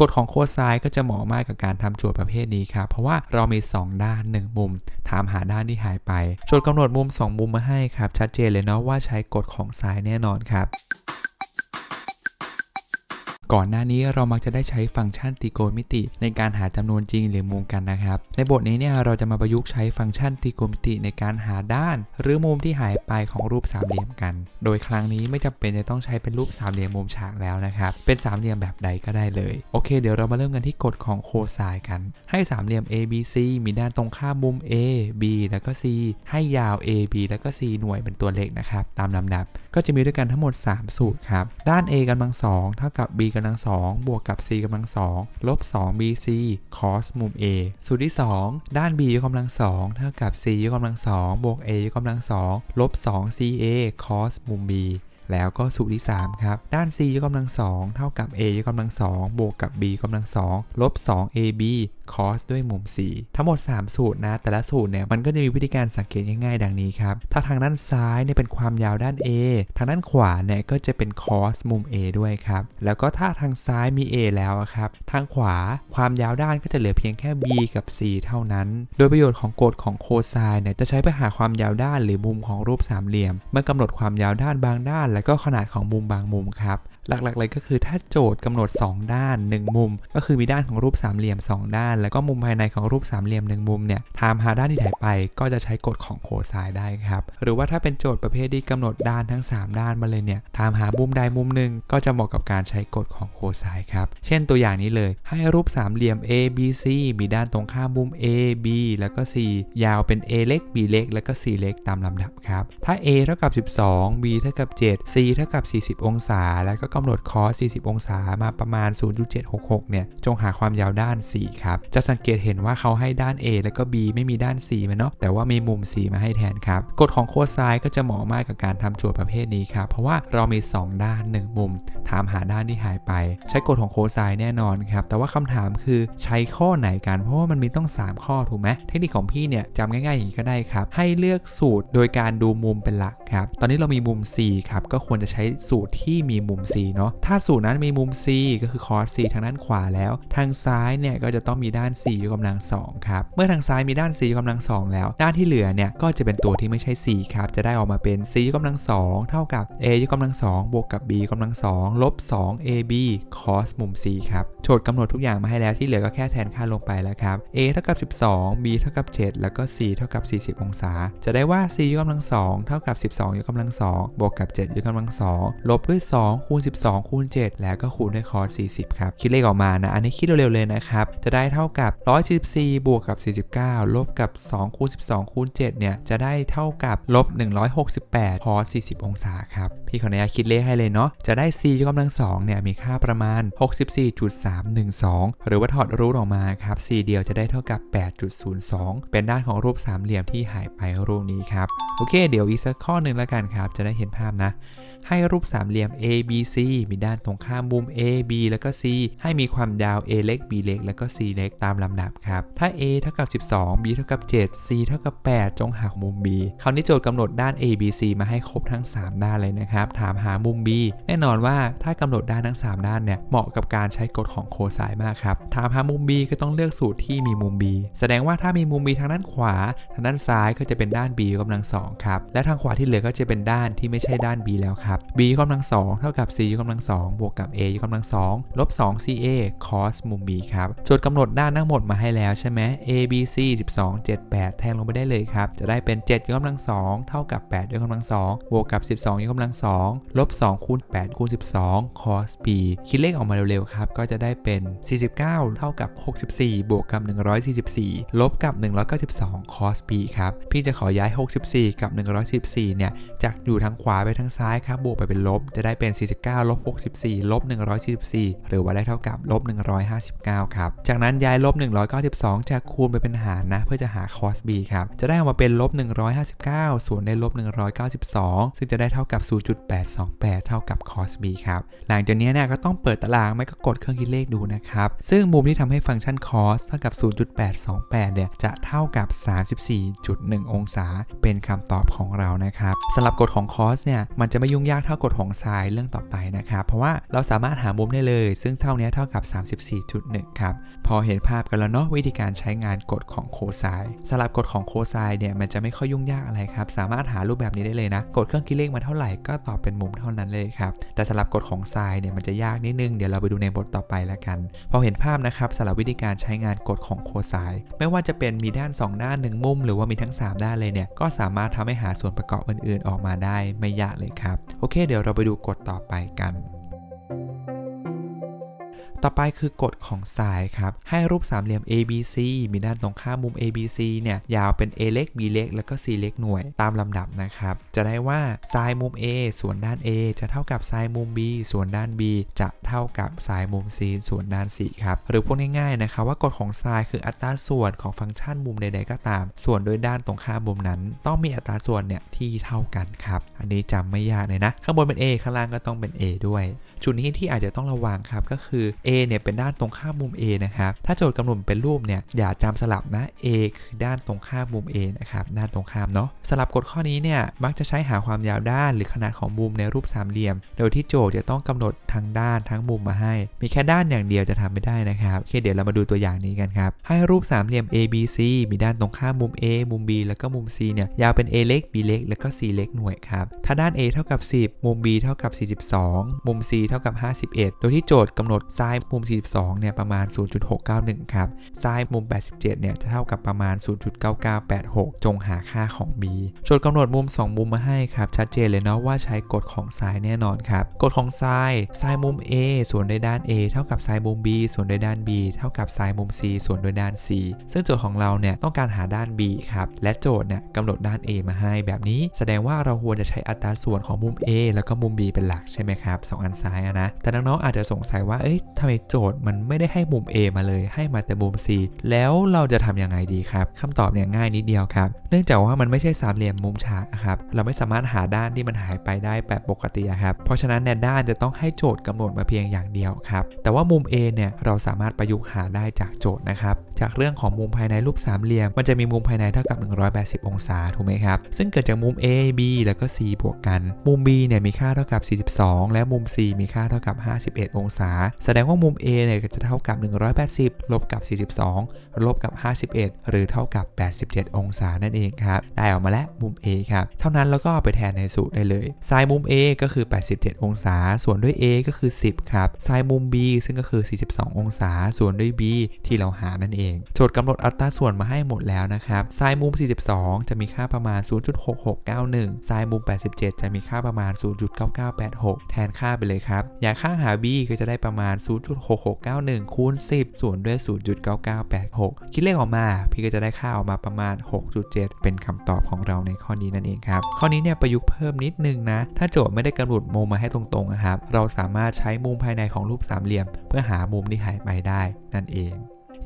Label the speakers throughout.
Speaker 1: กฎของโคไซน์ก็จะเหมาะมากกับการทำโจทย์ประเภทนี้ครับ เพราะว่าเรามี 2 ด้าน 1 มุม ถามหาด้านที่หายไป โจทย์กำหนดมุม 2 มุมมาให้ครับ ชัดเจนเลยเนาะว่าใช้กฎของซ้ายแน่นอนครับ ก่อนหน้านี้เรามักจะได้ใช้ฟังก์ชันตรีโกณมิติ ในการหาจำนวนจริงหรือมุมกันนะครับ ในบทนี้เนี่ยเราจะมาประยุกต์ใช้ฟังก์ชันตรีโกณมิติในการหาด้าน หรือมุมที่หายไปของรูปสามเหลี่ยมกัน โดยครั้งนี้ไม่จำเป็นจะต้องใช้เป็นรูปสามเหลี่ยมมุมฉากแล้วนะครับ เป็นสามเหลี่ยมแบบใดก็ได้เลย โอเค เดี๋ยวเรามาเริ่มกันที่กฎของโคไซน์กัน ให้สามเหลี่ยม ABC มีด้านตรงข้ามมุม A B แล้วก็ C ให้ยาว A B แล้วก็ C หน่วยเป็นตัวเลขนะครับ ตามลำดับ ก็จะมีด้วยกันทั้งหมด 3 สูตรครับ ด้าน A กำลังสองเท่ากับ B กำลังสองบวกกับ C กำลังสองลบ 2 BC cos มุม A สูตรที่ 2 ด้าน B ยกกำลังสองเท่ากับ C ยกกำลังสองบวก A ยกกำลังสองลบ 2 CA cos มุม B แล้วก็สูตรที่ 3 ครับ ด้าน c ยกกำลังสองเท่ากับ a ยกกำลังสองบวกกับ b กำลังสองลบ 2 ab cos ด้วยมุม 4 ทั้งหมด 3 สูตรนะ แต่ละสูตรเนี่ยมันก็จะมีวิธีการสังเกตง่ายๆ ดังนี้ครับ ถ้าทางด้านซ้ายเนี่ยเป็นความยาวด้าน a ทางด้านขวาเนี่ยก็จะเป็น cos มุม a ด้วยครับ แล้วก็ถ้าทางซ้ายมี a แล้วครับ ทางขวาความยาวด้านก็จะเหลือเพียงแค่ b กับ c เท่านั้น โดยประโยชน์ของกฎของโคไซน์เนี่ยจะใช้ไปหาความยาวด้านหรือมุมของรูปสามเหลี่ยมเมื่อกำหนดความยาวด้านบางด้าน และก็ขนาดของมุมบางมุมครับหลักๆเลยก็คือถ้าโจทย์กำหนด 2 ด้าน 1 มุม ก็คือมีด้านของรูปสามเหลี่ยม 2 ด้าน แล้วก็มุมภายในของรูปสามเหลี่ยม 1 มุมเนี่ยถามหาด้านที่หายไป ก็จะใช้กฎของโคไซน์ได้ครับหรือว่าถ้าเป็นโจทย์ประเภทที่กำหนดด้านทั้ง 3 ด้านมาเลยเนี่ยถามหามุมใดมุมหนึ่งก็จะเหมาะกับการใช้กฎของโคไซน์ครับเช่นตัวอย่างนี้เลย ให้รูปสามเหลี่ยม A B C มีด้านตรงข้ามมุม A B แล้วก็ C ยาวเป็น A เล็ก B เล็ก แล้วก็ C เล็กตามลำดับครับถ้า A เท่ากับ 12 B เท่ากับ 7 C เท่ากับ 40 องศา แล้วก็กำหนด cos 40 องศามาประมาณ 0.766 เนี่ย จงหาความยาวด้าน 4 ครับ จะสังเกตเห็นว่าเขาให้ด้าน A แล้วก็ B ไม่มีด้าน C มาเนาะ แต่ว่ามีมุม C มาให้แทนครับ กฎของโคไซน์ก็จะเหมาะมากกับการทำโจทย์ประเภทนี้ครับ เพราะว่าเรามี 2 ด้าน 1 มุม ถามหาด้านที่หายไป ใช้กฎของโคไซน์แน่นอนครับ แต่ว่าคำถามคือใช้ข้อไหนกัน เพราะว่ามันมีต้อง 3 ข้อถูกไหม เทคนิคของพี่เนี่ยจำง่ายๆอย่างนี้ก็ได้ครับ ให้เลือกสูตรโดยการดูมุมเป็นหลักครับ ตอนนี้เรามีมุม C ครับ ก็ควรจะใช้สูตรที่มีมุม C เนาะถ้าสูตรนั้นมีมุม C ก็คือ cos C ทางด้านขวาแล้ว ทางซ้ายเนี่ยก็จะต้องมีด้าน C ยกกำลัง2ครับ เมื่อทางซ้ายมีด้าน C ยกกำลัง2แล้ว ด้านที่เหลือเนี่ยก็จะเป็นตัวที่ไม่ใช่ C ครับ จะได้ออกมาเป็น C ยกกำลัง2เท่ากับ A ยกกำลัง2บวกกับ B ยกกำลัง2ลบ 2 AB cos มุม C ครับ โจทย์กำหนดทุกอย่างมาให้แล้วที่เหลือก็แค่แทนค่าลงไปแล้วครับ A เท่ากับ 12 B เท่ากับ 7 แล้วก็ C เท่ากับ 40 องศา จะได้ว่า C ยกกำลัง2เท่ากับ 12ยกกำลัง2บวกกับ 7ยกกำลัง2ลบด้วย 2 คูณ12คูณ7แล้วก็คูณด้วย cos 40ครับคิดเลขออกมานะอันนี้คิดเร็วๆเลยนะครับจะได้เท่ากับ 144 บวกกับ 49 ลบกับ2คูณ12คูณ7เนี่ยจะได้เท่ากับลบ168 cos 40 องศาครับพี่ขออนุญาตคิดเลขให้เลยเนาะจะได้ c ยกกำลัง2เนี่ยมีค่าประมาณ 64.312 หรือว่าถอดรูทออกมาครับ c เดียวจะได้เท่ากับ 8.02 เป็นด้านของรูปสามเหลี่ยมที่หายไปรูปนี้ครับโอเค เดี๋ยวอีกสักข้อหนึ่งแล้วกันครับ จะได้เห็นภาพนะ ให้รูปสามเหลี่ยม A B C มีด้านตรงข้ามมุม A B แล้วก็ C ให้มีความยาว A เล็ก B เล็ก แล้วก็ C เล็กตามลำดับครับ ถ้า A เท่ากับ 12 B เท่ากับ 7 C เท่ากับ 8 จงหามุม B คราวนี้โจทย์กำหนดด้าน A B C มาให้ครบทั้ง 3 ด้านเลยนะครับ ถามหามุม B แน่นอนว่าถ้ากำหนดด้านทั้ง 3 ด้านเนี่ยเหมาะกับการใช้กฎของโคไซน์มากครับ ถามหามุม B ก็ต้องเลือกสูตรที่มีมุม B แสดงว่าถ้ามีมุม B ทางด้านขวา ทางด้านซ้ายก็จะเป็นด้าน B กำลัง2ครับ และทางขวาที่เหลือก็จะเป็นด้านที่ไม่ใช่ด้าน B แล้วครับ B กำลัง2เท่ากับ c ยกกำลัง2บวกกับ a ยกกำลัง2ลบ2 ca cos มุม b ครับโจทย์กำหนดด้านทั้งหมดมาให้แล้วใช่ไหม a b c 12 7 8 แทงลงไปได้เลยครับ จะได้เป็น 7 ยกกำลัง2เท่ากับ 8 ยกกำลัง2บวกกับ 12 ยกกำลัง2ลบ2คูณ8คูณ12 cos b คิดเลขออกมาเร็วๆครับ ก็จะได้เป็น 49 เท่ากับ 64 บวกกับ 144 ลบกับ 192 cos b ครับ พี่จะขอย้าย 64 กับ144เนี่ย จากอยู่ทางขวาไปทางซ้ายครับ บวกไปเป็นลบ จะได้เป็น 49ลบ64ลบ144 หรือว่าได้เท่ากับลบ159 ครับ จากนั้นย้ายลบ192จากคูณไปเป็นหารนะ เพื่อจะหา cos b ครับ จะได้ออกมาเป็นลบ159 ส่วนได้ลบ192 ซึ่งจะได้เท่ากับ 0.828 เท่ากับ cos b ครับ หลังจากนี้เนี่ยก็ต้องเปิดตารางไม่ก็กดเครื่องคิดเลขดูนะครับ ซึ่งมุมที่ทำให้ฟังก์ชัน cos เท่ากับ 0.828 เนี่ย จะเท่ากับ 34.1 องศา เป็นคำตอบของเรานะครับสำหรับกฎของ cos เนี่ย มันจะไม่ยุ่งยากเท่ากฎของไซน์เรื่องต่อไปนะครับ เพราะว่าเราสามารถหามุมได้เลย ซึ่งเท่านี้เท่ากับ 34.1 ครับ พอเห็นภาพกันแล้วเนาะวิธีการใช้งานกฎของโคไซสำหรับกฎของโคไซเนี่ยมันจะไม่ค่อยยุ่งยากอะไรครับ สามารถหารูปแบบนี้ได้เลยนะ กดเครื่องคิดเลขมาเท่าไหร่ก็ตอบเป็นมุมเท่านั้นเลยครับ แต่สำหรับกฎของไซเนี่ยมันจะยากนิดนึง เดี๋ยวเราไปดูในบทต่อไปแล้วกัน พอเห็นภาพนะครับสำหรับวิธีการใช้งานกฎของโคไซไม่ว่าจะเป็นมีด้าน 2 ด้าน 1 มุม หรือว่ามีทั้ง 3 ด้านเลยเนี่ยก็สามารถทำให้หาส่วนประกอบอื่น ๆ ออกมาได้ไม่ยากเลยครับ โอเค เดี๋ยวเราไปดูกฎต่อไปกัน ต่อไปคือกฎของสายครับ ให้รูปสามเหลี่ยม ABC มีด้านตรงข้ามมุม ABC เนี่ยยาวเป็น A เล็ก B เล็ก แล้วก็ C เล็กหน่วยตามลำดับนะครับ จะได้ว่าไซน์มุม A ส่วนด้าน A จะเท่ากับไซน์มุม B ส่วนด้าน B จะเท่ากับไซน์มุม C ส่วนด้าน C ครับ หรือพูดง่ายๆนะครับว่ากฎของไซน์คืออัตราส่วนของฟังก์ชันมุมใดๆก็ตาม ส่วนโดยด้านตรงข้ามมุมนั้น ต้องมีอัตราส่วนเนี่ยที่เท่ากันครับ อันนี้จำไม่ยากเลยนะ ข้างบนเป็น A ข้างล่างก็ต้องเป็น A ด้วย จุดนี้ที่อาจจะต้องระวังครับก็คือ A เนี่ยเป็นด้านตรงข้ามมุม A นะครับถ้าโจทย์กำหนดเป็นรูปเนี่ยอย่าจำสลับนะ A คือด้านตรงข้ามมุม A นะครับด้านตรงข้ามเนาะสลับกฎข้อนี้เนี่ยมักจะใช้หาความยาวด้านหรือขนาดของมุมในรูปสามเหลี่ยม โดยที่โจทย์จะต้องกำหนดทั้งด้านทั้งมุมมาให้ มีแค่ด้านอย่างเดียวจะทำไม่ได้นะครับโอเคเดี๋ยวเรามาดูตัวอย่างนี้กันครับให้รูปสามเหลี่ยม ABC มีด้านตรงข้ามมุม A มุม B แล้วก็มุม C เนี่ยยาวเป็น A เล็ก B เล็กแล้วก็ C เล็กหน่วยครับถ้าด้าน A เท่ากับ 10 มุม B เท่ากับ 42 มุม C เท่ากับ 51 โดยที่โจทย์กำหนดไซน์มุม 42 เนี่ยประมาณ 0.691 ครับไซน์มุม 87 เนี่ยจะเท่ากับประมาณ 0.9986 จงหาค่าของ B โจทย์กำหนดมุม 2 มุมมาให้ครับ ชัดเจนเลยเนาะว่าใช้กฎของไซน์แน่นอนครับ กฎของไซน์ไซน์มุม A ส่วนด้วยด้าน A เท่ากับไซน์มุม B ส่วนด้วยด้าน B เท่ากับไซน์มุม C ส่วนด้วยด้าน C ซึ่งโจทย์ของเราเนี่ยต้องการหาด้าน B ครับ และโจทย์เนี่ยกำหนดด้าน A มาให้แบบนี้ แสดงว่าเราควรจะใช้อัตราส่วนของมุม A แล้วก็มุม B เป็นหลักใช่ไหมครับสองอันซ้ายอะนะ แต่น้องๆอาจจะสงสัยว่า เอ้ยทำไมโจทย์มันไม่ได้ให้มุม A มาเลย ให้มาแต่มุม C แล้วเราจะทำยังไงดีครับคำตอบเนี่ยง่ายนิดเดียวครับ เนื่องจากว่ามันไม่ใช่สามเหลี่ยมมุมฉากครับ เราไม่สามารถหาด้านที่มันหายไปได้แบบปกติครับ เพราะฉะนั้นเนี่ยด้านจะต้องให้โจทย์กำหนดมาเพียงอย่างเดียวครับ แต่ว่ามุม A เนี่ยเราสามารถประยุกต์หาได้จากโจทย์นะครับ จากเรื่องของมุมภายในรูปสามเหลี่ยม มันจะมีมุมภายในเท่ากับ 180 องศาถูกไหมครับ ซึ่งเกิดจากมุม A B แล้วก็ C บวกกัน มุม B เนี่ยมีค่าเท่ากับ 42 และมุม C มีค่าเท่ากับ 51 องศา แสดงว่ามุม A เนี่ยจะเท่ากับ 180 ลบกับ 42 ลบกับ 51 หรือเท่ากับ 87 องศานั่นเองครับ ได้ออกมาแล้วมุม A ครับ เท่านั้นแล้วก็เอาไปแทนในสูตรได้เลยไซน์มุม A ก็คือ 87 องศา ส่วนด้วย A ก็คือ 10 ครับไซน์มุม B ซึ่งก็คือ 42 องศา ส่วนด้วย B ที่เราหานั่นเอง โจทย์กำหนดอัตราส่วนมาให้หมดแล้วนะครับไซน์มุม 42 จะมีค่าประมาณ 0.6691ไซน์มุม 87 จะมีค่าประมาณ 0.9986 แทนค่าไปเลยครับอยากค่าหา B ก็จะได้ประมาณ 0.6691 คูณ 10 ส่วนด้วย 0.9986 คิดเลขออกมา พี่ก็จะได้ค่าออกมาประมาณ 6.7 เป็นคำตอบของเราในข้อนี้นั่นเองครับ ข้อนี้เนี่ยประยุกต์เพิ่มนิดนึงนะ ถ้าโจทย์ไม่ได้กำหนดมุมมาให้ตรงๆนะครับ เราสามารถใช้มุมภายในของรูปสามเหลี่ยม เพื่อหามุมที่หายไปได้นั่นเอง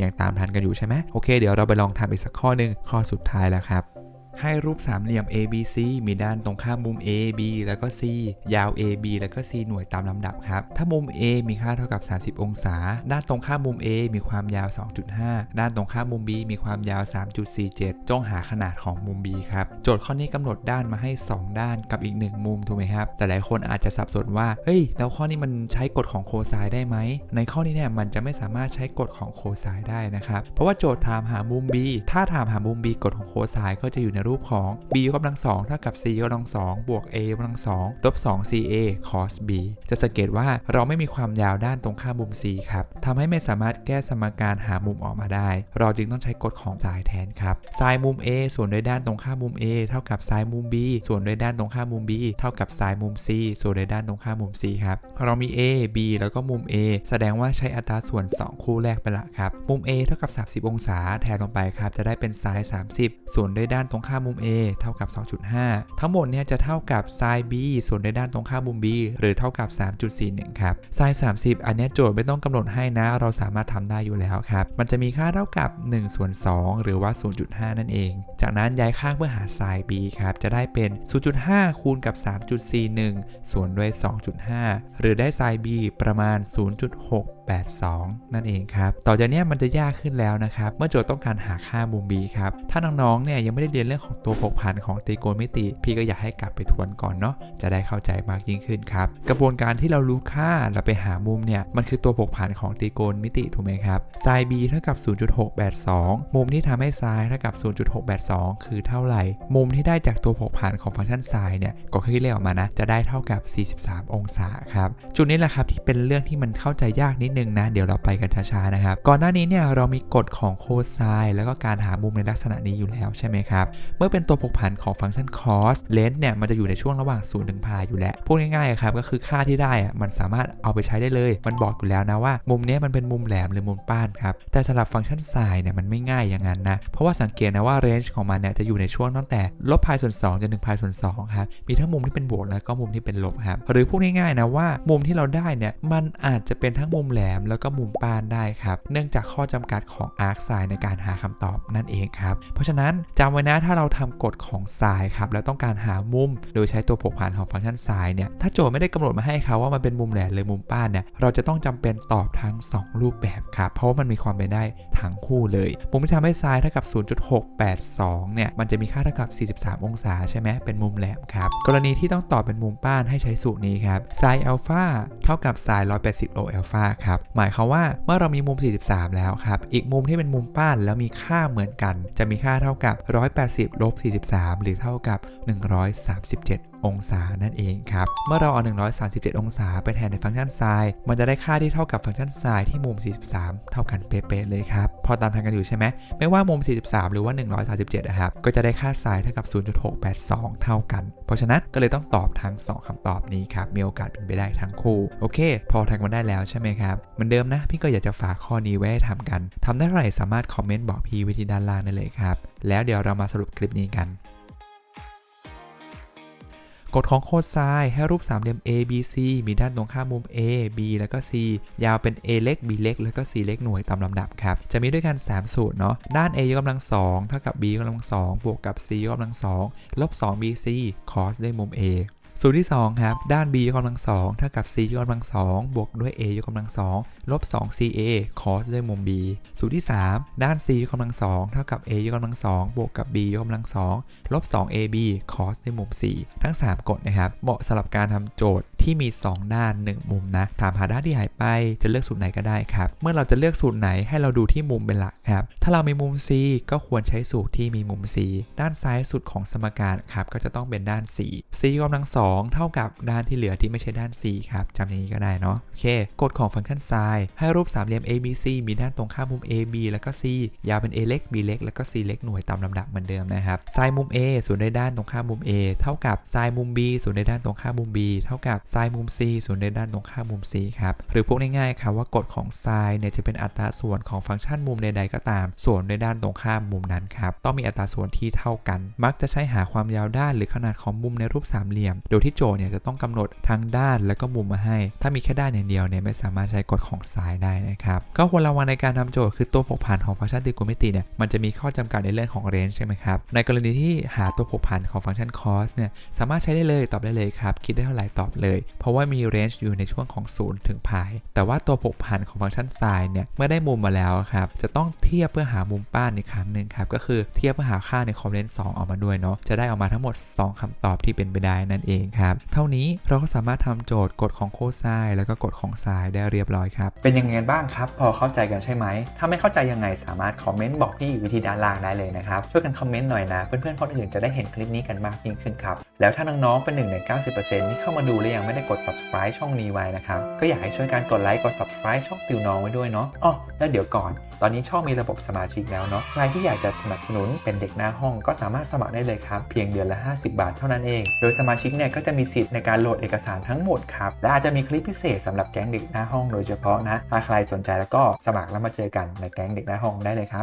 Speaker 1: ยังตามทันกันอยู่ใช่ไหมโอเค เดี๋ยวเราไปลองทำอีกสักข้อหนึ่งข้อสุดท้ายแล้วครับ ให้รูปสามเหลี่ยม ABC มีด้านตรงข้ามมุม AB แล้วก็ C ยาว AB แล้วก็ C หน่วยตามลำดับครับ ถ้ามุม A มีค่าเท่ากับ 30 องศา ด้านตรงข้ามมุม A มีความยาว 2.5 ด้านตรงข้ามมุม B มีความยาว 3.47 จงหาขนาดของมุม B ครับ โจทย์ข้อนี้กำหนดด้านมาให้ 2 ด้านกับอีก 1 มุมถูกไหมครับ แต่หลายคนอาจจะสับสนว่า เฮ้ย แล้วข้อนี้มันใช้กฎของโคไซน์ได้ไหม ในข้อนี้เนี่ยมันจะไม่สามารถใช้กฎของโคไซน์ได้นะครับ เพราะว่าโจทย์ถามหามุม B ถ้าถามหามุม B กฎของโคไซน์ก็จะอยู่ในรูปของ b กำลังสองเท่ากับ c กำลังสองบวก a กำลังสองลบ2 ca cos b จะสังเกตว่าเราไม่มีความยาวด้านตรงข้ามมุม c ครับทำให้ไม่สามารถแก้สมการหามุมออกมาได้ เราจึงต้องใช้กฎของสายแทนครับไซน์มุม a ส่วนด้วยด้านตรงข้ามมุม a เท่ากับไซน์มุม b ส่วนด้วยด้านตรงข้ามมุม b เท่ากับไซน์มุม c ส่วนด้วยด้านตรงข้ามมุม c ครับเรามี a b แล้วก็มุม a แสดงว่าใช้อัตราส่วน 2 คู่แรกเป็นหลักครับมุม a เท่ากับ 30 องศาแทนลงไปครับจะได้เป็นไซน์30 ส่วนด้วยด้านตรงข้ามามุม a เท่ากับ 2.5 ทั้งหมดเนี่ยจะเท่ากับไซน์ b ส่วนด้วยด้านตรงข้ามมุม b หรือเท่ากับ 3.41 ครับไซน์30 อันนี้โจทย์ไม่ต้องกำหนดให้นะ เราสามารถทำได้อยู่แล้วครับ มันจะมีค่าเท่ากับ1ส่วน2หรือว่า 0.5 นั่นเอง จากนั้นย้ายข้างเพื่อหาไซน์ b ครับ จะได้เป็น 0.5 คูณกับ 3.41 ส่วนด้วย 2.5 หรือได้ไซน์ b ประมาณ 0.6 82 นั่นเองครับ ต่อจากนี้มันจะยากขึ้นแล้วนะครับ เมื่อโจทย์ต้องการหาค่ามุม b ครับ ถ้าน้องๆ เนี่ยยังไม่ได้เรียนเรื่องของตัวผกผันของตรีโกณมิติ พี่ก็อยากให้กลับไปทวนก่อนเนาะ จะได้เข้าใจมากยิ่งขึ้นครับ กระบวนการที่เรารู้ค่าเราไปหามุมเนี่ย มันคือตัวผกผันของตรีโกณมิติถูกไหมครับ sin b เท่ากับ 0.682 มุมที่ทำให้ sin เท่ากับ 0.682 คือเท่าไหร่ มุมที่ได้จากตัวผกผันของฟังก์ชัน sin เนี่ย ก็คือเรียกออกมานะ จะได้เท่ากับ 43 องศาครับ จุดนี้แหละครับที่เป็นเรื่องที่มันเข้าใจยากนิดนึงนะ เดี๋ยวเราไปกันช้าๆนะครับ ก่อนหน้านี้เนี่ยเรามีกฎของโคไซน์แล้วก็การหามุมในลักษณะนี้อยู่แล้วใช่ไหมครับ เมื่อเป็นตัวผกผันของฟังก์ชัน cos เลนส์เนี่ยมันจะอยู่ในช่วงระหว่าง0ถึงพายอยู่แล้ว พูดง่ายๆครับก็คือค่าที่ได้อะมันสามารถเอาไปใช้ได้เลย มันบอกอยู่แล้วนะว่า มุมเนี้ยมันเป็นมุมแหลมหรือมุมป้านครับ แต่สำหรับฟังก์ชันไซน์เนี่ยมันไม่ง่ายอย่างนั้นนะ เพราะว่าสังเกตนะว่าเรนจ์ของมันเนี่ยจะอยู่ในช่วงตั้งแต่ลบพายส่วน2จนถึงพายส่วน2ครับ มีทั้งมุมที่เป็นบวกแล้วก็มุมที่เป็นลบครับ หรือพูดง่ายๆนะว่ามุมที่เราได้เนี่ยมันอาจจะเป็นทั้งมุมแหลมแล้วก็มุมป้านได้ครับ เนื่องจากข้อจำกัดของอาร์คไซน์ในการหาคำตอบนั่นเองครับ เพราะฉะนั้นจำไว้นะถ้าเราทำกฎของไซน์ครับแล้วต้องการหามุม โดยใช้ตัวผกผันของฟังก์ชันไซน์เนี่ยถ้าโจทย์ไม่ได้กำหนดมาให้เขาว่ามันเป็นมุมแหลมหรือมุมป้านเนี่ยเราจะต้องจำเป็นตอบทั้ง 2 รูปแบบครับเพราะว่ามันมีความเป็นได้ทั้งคู่เลยมุมที่ทำให้ไซน์เท่ากับ 0.682 เนี่ยมันจะมีค่าเท่ากับ 43 องศาใช่ไหมเป็นมุมแหลมครับกรณีที่ต้องตอบเป็นมุมป้านให้ใช้สูตรนี้ครับไซน์อัลฟาเท่ากับไซน์180โออัลฟาครับหมายความว่าเมื่อเรามีมุม 43 แล้วครับ อีกมุมที่เป็นมุมป้านแล้วมีค่าเหมือนกัน จะมีค่าเท่ากับ 180ลบ43 หรือเท่ากับ 137 องศานั่นเองครับ เมื่อเราเอา 137 องศาไปแทนในฟังก์ชันไซน์มันจะได้ค่าที่เท่ากับฟังก์ชันไซน์ที่มุม 43 เท่ากันเป๊ะๆเลยครับ พอตามทันกันอยู่ใช่ไหม ไม่ว่ามุม 43 หรือว่า 137 นะครับ ก็จะได้ค่าไซน์เท่ากับ 0.682 เท่ากัน เพราะฉะนั้นก็เลยต้องตอบทั้ง 2คำตอบนี้ครับ มีโอกาสเป็นไปได้ทั้งคู่ โอเค พอทักมาได้แล้วใช่ไหมครับเหมือนเดิมนะ พี่ก็อยากจะฝากข้อนี้ไว้ให้ทำกันทำได้เท่าไหร่สามารถคอมเมนต์บอกพี่ไว้ที่ด้านล่างได้เลยครับ แล้วเดี๋ยวเรามาสรุปคลิปนี้กัน กฎของโคดไซน์ให้รูปสามเหลี่ยม A B C มีด้านตรงข้ามมุม A B แล้วก็ C ยาวเป็น A เล็ก B เล็ก แล้วก็ C เล็กหน่วยตามลำดับครับ จะมีด้วยกัน 3 สูตรเนาะ ด้าน A ยกกำลัง2เท่ากับ B ยกกำลัง2บวกกับ C ยกกำลัง2ลบ 2 BC cos ด้วยมุม A สูตรที่ 2 ครับ ด้าน b ยกกำลัง2เท่ากับ c ยกกำลัง2บวกด้วย a ยกกำลัง2 ลบ 2 ca cos ด้วยมุม b สูตรที่ 3 ด้าน c ยกกำลัง2เท่ากับ a ยกกำลัง2บวกกับ b ยกกำลัง2ลบ 2 ab cos ด้วยมุม c ทั้ง 3 กฎนะครับ เหมาะสำหรับการทำโจทย์ที่มี 2 ด้าน 1 มุมนะ ถามหาด้านที่หายไปจะเลือกสูตรไหนก็ได้ครับ เมื่อเราจะเลือกสูตรไหนให้เราดูที่มุมเป็นหลักครับ ถ้าเรามีมุม c ก็ควรใช้สูตรที่มีมุม c ด้านซ้ายสุดของสมการครับก็จะต้องเป็นด้าน c c ยกกำลัง2เท่ากับด้านที่เหลือที่ไม่ใช่ด้าน c ครับจำอย่างนี้ก็ได้เนาะโอเค กฎของฟังก์ชัน sin ให้รูปสามเหลี่ยม ABC มีด้านตรงข้ามมุม AB แล้วก็ C ยาวเป็น a เล็ก b เล็ก แล้วก็ c เล็กหน่วยตามลำดับเหมือนเดิมนะครับ sin มุม a ส่วนในด้านตรงข้ามมุม a เท่ากับ sin มุม b ส่วนในด้านตรงข้ามมุม b เท่ากับ sin มุม c ส่วนในด้านตรงข้ามมุม c ครับหรือพูดง่ายๆครับว่ากฎของ sin เนี่ยจะเป็นอัตราส่วนของฟังก์ชันมุมใดๆก็ตาม ส่วนในด้านตรงข้ามมุมนั้นครับต้องมีอัตราส่วนที่เท่ากัน มักจะใช้หาความยาวด้านหรือขนาดของมุมในรูปสามเหลี่ยม โดยที่โจทย์เนี่ยจะต้องกำหนดทั้งด้านและก็มุมมาให้ ถ้ามีแค่ด้านอย่างเดียวเนี่ยไม่สามารถใช้กฎของ sin ได้นะครับ ก็ควรระวังในการทำโจทย์คือตัวผกผันของฟังก์ชันตรีโกณมิติเนี่ยมันจะมีข้อจำกัดในเรื่องของ range ใช่ไหมครับ ในกรณีที่หาตัวผกผันของฟังก์ชัน cos เนี่ยสามารถใช้ได้เลยตอบได้เลยครับ คิดได้เท่าไหร่ตอบเลย เพราะว่ามี range อยู่ในช่วงของ0ถึง pi แต่ว่าตัวผกผันของฟังก์ชัน sin เนี่ยเมื่อได้มุมมาแล้วครับจะต้องเทียบเพื่อหามุมป้านอีกครั้งหนึ่งครับก็คือเทียบเพื่อหาค่าในคอมเลนส์2ออกมาด้วยเนาะจะได้ออกมาทั้งหมด 2คำตอบที่เป็นไปได้นั่นเองครับเท่านี้เราก็สามารถทำโจทย์กฎของโคไซน์แล้วก็กฎของไซน์ได้เรียบร้อยครับ
Speaker 2: เป็นยังไงบ้างครับ พอเข้าใจกันใช่ไหม ถ้าไม่เข้าใจยังไงสามารถคอมเมนต์บอกพี่อยู่วิธีด้านล่างได้เลยนะครับ ช่วยกันคอมเมนต์หน่อยนะ เพื่อนๆคนอื่นจะได้เห็นคลิปนี้กันมากยิ่งขึ้นครับแล้วถ้าน้องๆ เป็นหนึ่งใน 90%ที่เข้ามาดูและยังไม่ได้กด subscribe ช่องนี้ไว้นะครับ ก็อยากให้ช่วยกันกดไลค์ กด subscribe ช่องติวน้องไว้ด้วยเนาะอ๋อแล้วเดี๋ยวก่อน ตอนนี้ช่องมีระบบสมาชิกแล้วเนาะ ใครที่อยากจะสนับสนุนเป็นเด็กหน้าห้องก็สามารถสมัครได้เลยครับ เพียงเดือนละ 50 บาทเท่านั้นเอง โดยสมาชิกเนี่ยก็จะมีสิทธิ์ในการโหลดเอกสารทั้งหมดครับ และอาจจะมีคลิปพิเศษสำหรับแก๊งเด็กหน้าห้องโดยเฉพาะนะ ถ้าใครสนใจแล้วก็สมัครแล้วมาเจอกันในแก๊งเด็กหน้าห้องได้เลยครับ